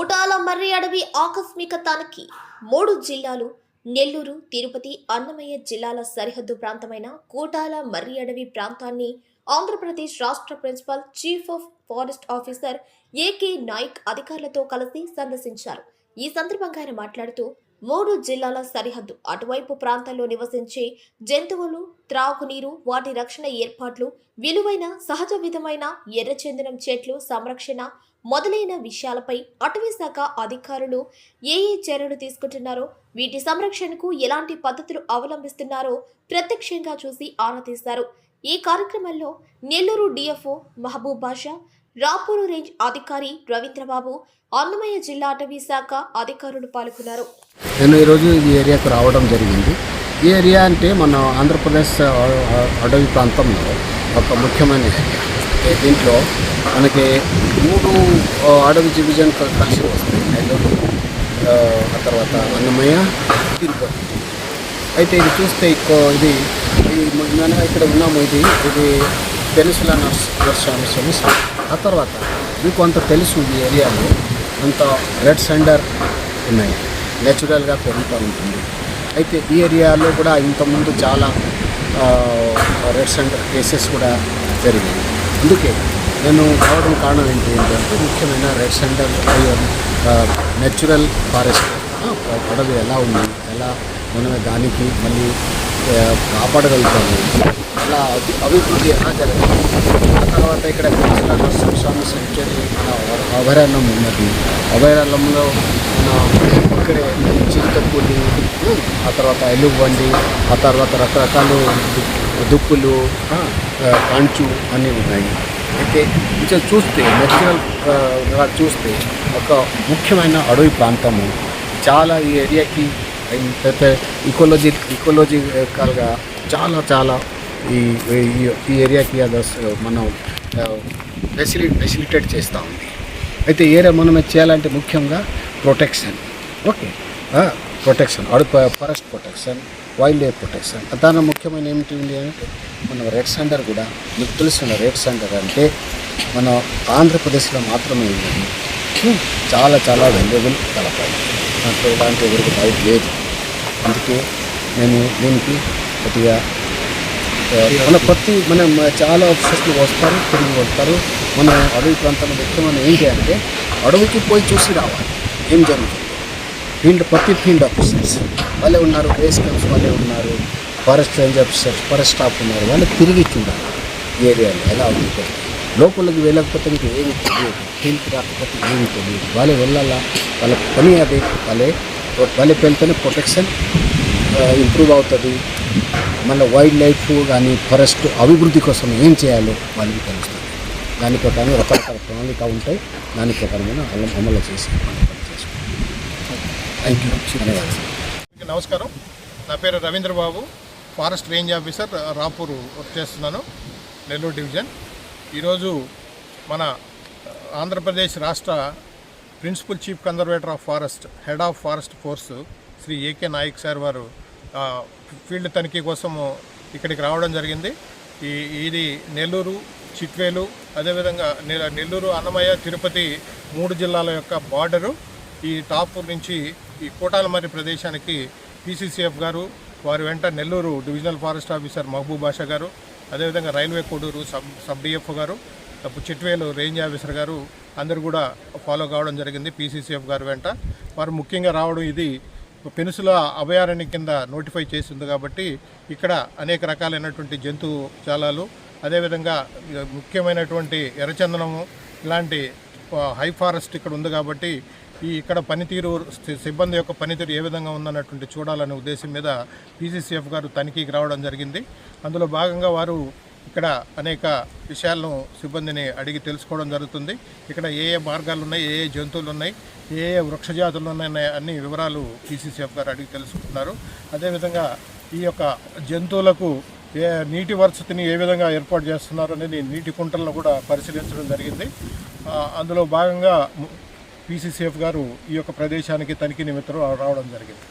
కోటాల మర్రి అడవి ఆకస్మిక తనిఖీ మూడు జిల్లాలు నెల్లూరు తిరుపతి అన్నమయ్య జిల్లాల సరిహద్దు ప్రాంతమైన కోటాల మర్రి అడవి ప్రాంతాన్ని ఆంధ్రప్రదేశ్ రాష్ట్ర principal chief of forest officer AK Nayak అధికారులతో కలిసి సందర్శించారు. ఈ సందర్భంగా ఆయన మాట్లాడుతూ మూడు జిల్లాల సరిహద్దు అటువైపు ప్రాంతాల్లో నివసించే జంతువులు త్రాగునీరు వాటి రక్షణ ఏర్పాట్లు విలువైన సహజ విధమైన ఎర్రచందనం చెట్లు సంరక్షణ మొదలైన విషయాలపై అటవీ శాఖ అధికారులు ఏ ఏ చర్యలు తీసుకుంటున్నారో వీటి సంరక్షణకు ఎలాంటి పద్ధతులు అవలంబిస్తున్నారో ప్రత్యక్షంగా చూసి ఆరా తీశారు. ఈ కార్యక్రమంలో నెల్లూరు డిఎఫ్ఓ మహబూబ్ బాషా రాపూరు రేంజ్ అధికారి రవీంద్రబాబు అన్నమయ్య జిల్లా అటవీ శాఖ అధికారులు పాల్గొన్నారు. నేను ఈరోజు ఈ ఏరియాకు రావడం జరిగింది. ఈ ఏరియా అంటే మన ఆంధ్రప్రదేశ్ అటవీ అడవి ప్రాంతంలో ఒక ముఖ్యమైన ఏరియా. దీంట్లో మనకి మూడు అడవి డివిజన్ కలిసి వస్తాయి. ఆ, తర్వాత అన్నమయ్య తిరుపతి. అయితే ఇది చూస్తే ఇది ఇది మనం ఇక్కడ ఉన్నాము ఇది ఇది పెనిసులా నర్స్ నర్సాంశం ఆ తర్వాత మీకు అంత తెలుసు ఈ ఏరియాలో అంత రెడ్ సెండర్ ఉన్నాయి. నేచురల్గా పెరుగుతూ ఉంటుంది. అయితే ఈ ఏరియాలో కూడా ఇంతకుముందు చాలా రెడ్ సెంటర్ కేసెస్ కూడా జరిగాయి. అందుకే నేను రావడం కారణం ఏంటి ఏంటంటే ముఖ్యమైన రెడ్ సెంటర్ నేచురల్ ఫారెస్ట్ అడవి ఎలా ఉంది ఎలా మనం దానికి మళ్ళీ కాపాడగలుగుతాము. అలా అభి అభివృద్ధి ఎలా జరగాలి? ఆ తర్వాత ఇక్కడ పెన్సిల్ నరసింహస్వామి సెంచరీ అభయారణ్యం ఉన్నది. అభయారణ్యంలో ఇక్కడే చింతపూలి ఆ తర్వాత ఎలుగుబండి ఆ తర్వాత రకరకాలు దుప్పులు కంచు కాంచు అన్నీ ఉన్నాయి. అయితే ఇంకా చూస్తే నేషనల్ చూస్తే ఒక ముఖ్యమైన అడవి ప్రాంతము. చాలా ఈ ఏరియాకి ఇకోలజీ ఇకోలజికల్గా చాలా చాలా ఈ ఈ- ఏరియాకి అది అసలు మనం ఫెసిలి ఫెసిలిటేట్ చేస్తూ ఉంది. అయితే ఏరియా మనం చేయాలంటే ముఖ్యంగా ప్రొటెక్షన్ ఓకే. ప్రొటెక్షన్ అడు forest protection wildlife protection దాని ముఖ్యమైన ఏమిటి ఉంది అంటే మన రెడ్ సెంటర్ కూడా మీకు తెలుస్తున్న రెడ్ సెంటర్ అంటే మన ఆంధ్రప్రదేశ్లో మాత్రమే Hmm. చాలా చాలా వాల్యుబుల్ కలపాలి దాంట్లో ఎలాంటి ఎవరికి డౌట్ లేదు. అందుకే నేను దీనికి కొద్దిగా మన ప్రతి మన చాలా ఆఫీసర్స్లు వస్తారు తిరిగి వస్తారు. మన అడవి ప్రాంతంలో ముఖ్యమైన ఏంటి అంటే అడవికి పోయి చూసి రావాలి. ఏం జరుగుతుంది? ఫీల్డ్ ప్రతి ఫీల్డ్ ఆఫీసర్స్ వాళ్ళే ఉన్నారు బేస్ క్యాంప్స్ వాళ్ళే ఉన్నారు forest range officers forest staff ఉన్నారు వాళ్ళు తిరిగి చూడాలి. ఏరియాలో ఎలా ఉంది? లోపలికి వెళ్ళకపోతే మీకు ఏమి తెలియదు. ఫీల్డ్కి రాకపోతే ఏమి తెలియదు. వాళ్ళే వెళ్ళాలా? వాళ్ళ పని అదే వాళ్ళే వాళ్ళకి వెళ్తేనే ప్రొటెక్షన్ ఇంప్రూవ్ అవుతుంది. మళ్ళీ వైల్డ్ లైఫ్ కానీ ఫారెస్ట్ అభివృద్ధి కోసం ఏం చేయాలో వాళ్ళకి తెలుస్తుంది. దాని ప్రకారం రకరకాల ప్రణాళిక ఉంటాయి. దాని ప్రకారమైన అమలు అమలు చేసి థ్యాంక్ యూ ధన్యవాదాలు. నమస్కారం. నా పేరు Ravindra Babu forest range officer Rapur work చేస్తున్నాను నెల్లూరు డివిజన్. ఈరోజు మన ఆంధ్రప్రదేశ్ రాష్ట్ర principal chief conservator of forest head of forest force Shri AK Nayak sir వారు ఫీల్డ్ తనిఖీ కోసము ఇక్కడికి రావడం జరిగింది. ఈ ఇది నెల్లూరు చిట్వేలు అదేవిధంగా నెల్లూరు అన్నమయ్య తిరుపతి మూడు జిల్లాల యొక్క బార్డరు. ఈ టాప్ నుంచి ఈ కోటాలమర్రి ప్రదేశానికి పీసీసీఎఫ్ గారు వారి వెంట Nellore divisional forest officer Mahaboob Basha గారు అదేవిధంగా Railway Koduru sub sub DF గారు అప్పుడు చిట్వేలు రేంజ్ ఆఫీసర్ గారు అందరు కూడా ఫాలో కావడం జరిగింది పీసీసీఎఫ్ గారు వెంట. వారు ముఖ్యంగా రావడం ఇది పెనుసుల అభయారణ్యం కింద నోటిఫై చేసింది కాబట్టి ఇక్కడ అనేక రకాలైనటువంటి జంతు జాలాలు అదేవిధంగా ముఖ్యమైనటువంటి ఎర్రచందనము ఇలాంటి హై ఫారెస్ట్ ఇక్కడ ఉంది కాబట్టి ఈ ఇక్కడ పనితీరు సిబ్బంది యొక్క పనితీరు ఏ విధంగా ఉందన్నటువంటి చూడాలనే ఉద్దేశం మీద పీసీసీఎఫ్ గారు తనిఖీకి రావడం జరిగింది. అందులో భాగంగా వారు ఇక్కడ అనేక విషయాలను సిబ్బందిని అడిగి తెలుసుకోవడం జరుగుతుంది. ఇక్కడ ఏ ఏ మార్గాలు ఉన్నాయి ఏ ఏ జంతువులు ఉన్నాయి ఏ ఏ వృక్షజాతులు ఉన్నాయి అన్ని వివరాలు పీసీసీఎఫ్ గారు అడిగి తెలుసుకుంటున్నారు. అదేవిధంగా ఈ యొక్క జంతువులకు ఏ నీటి వసతిని ఏ విధంగా ఏర్పాటు చేస్తున్నారు అనేది నీటి కుంటలను కూడా పరిశీలించడం జరిగింది. అందులో భాగంగా పీసీసీఎఫ్ గారు ఈ యొక్క ప్రదేశానికి తనిఖీ నిమిత్తం రావడం జరిగింది.